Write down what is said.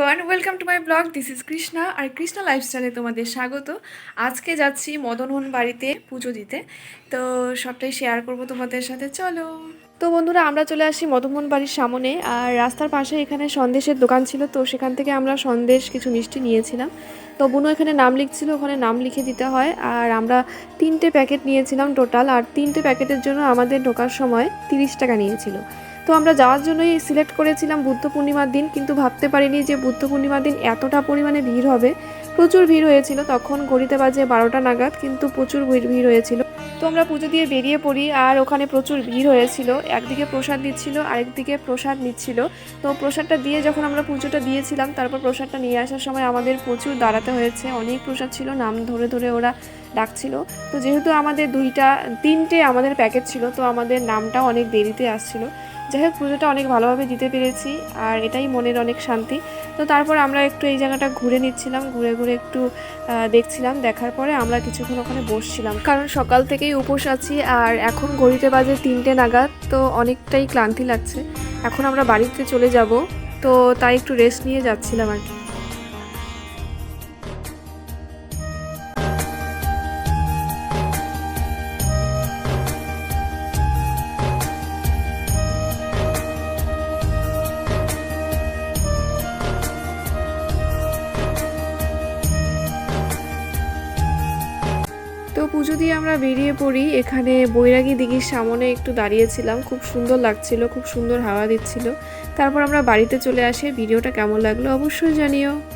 Everyone welcome to my blog this is Krishna আর কৃষ্ণা লাইফস্টাইলে তোমাদের স্বাগত। আজকে যাচ্ছি মদনহন বাড়িতে পুজো দিতে। তো সবটাই শেয়ার করব তোমাদের সাথে, চলো। তো বন্ধুরা, আমরা চলে আসি মদনমোহন বাড়ির সামনে। আর রাস্তার পাশে এখানে সন্দেশের দোকান ছিল, তো সেখান থেকে আমরা সন্দেশ কিছু মিষ্টি নিয়েছিলাম। তো বুনো এখানে নাম লিখছিল, ওখানে নাম লিখে দিতে হয়। আর আমরা তিনটে প্যাকেট নিয়েছিলাম টোটাল। আর তিনটে প্যাকেটের জন্য আমাদের ঢোকার সময় তিরিশ টাকা নিয়েছিল। তো আমরা যাওয়ার জন্যই সিলেক্ট করেছিলাম বুদ্ধ পূর্ণিমার দিন, কিন্তু ভাবতে পারিনি যে বুদ্ধ পূর্ণিমার দিন এতটা পরিমাণে ভিড় হবে। প্রচুর ভিড় হয়েছিল, তখন ঘড়িতে বাজে বারোটা নাগাদ, কিন্তু প্রচুর ভিড় ভিড় হয়েছিল। তো আমরা পুজো দিয়ে বেরিয়ে পড়ি আর ওখানে প্রচুর ভিড় হয়েছিল। একদিকে প্রসাদ দিচ্ছিল আরেকদিকে প্রসাদ নিচ্ছিল। তো প্রসাদটা দিয়ে যখন আমরা পুজোটা দিয়েছিলাম, তারপর প্রসাদটা নিয়ে আসার সময় আমাদের প্রচুর দাঁড়াতে হয়েছে। অনেক প্রসাদ ছিল, নাম ধরে ধরে ওরা ডাকছিল। তো যেহেতু আমাদের দুইটা, তিনটে আমাদের প্যাকেট ছিল, তো আমাদের নামটাও অনেক দেরিতে আসছিল। যাই হোক, পুজোটা অনেক ভালোভাবে দিতে পেরেছি, আর এটাই মনের অনেক শান্তি। তো তারপর আমরা একটু এই জায়গাটা ঘুরে নিচ্ছিলাম, ঘুরে ঘুরে একটু দেখছিলাম। দেখার পরে আমরা কিছুক্ষণ ওখানে বসছিলাম। কারণ সকাল থেকেই উপোস আছি আর এখন ঘড়িতে বাজে তিনটে নাগাদ, তো অনেকটাই ক্লান্তি লাগছে। এখন আমরা বাড়িতে চলে যাব, তো তাই একটু রেস্ট নিয়ে যাচ্ছিলাম আর কি। পুজো দিয়ে আমরা বেরিয়ে পড়ি। এখানে বৈরাগী দিঘির সামনে একটু দাঁড়িয়েছিলাম। খুব সুন্দর লাগছিল, খুব সুন্দর হাওয়া দিচ্ছিল। তারপর আমরা বাড়িতে চলে আসি। ভিডিওটা কেমন লাগল অবশ্যই জানিও।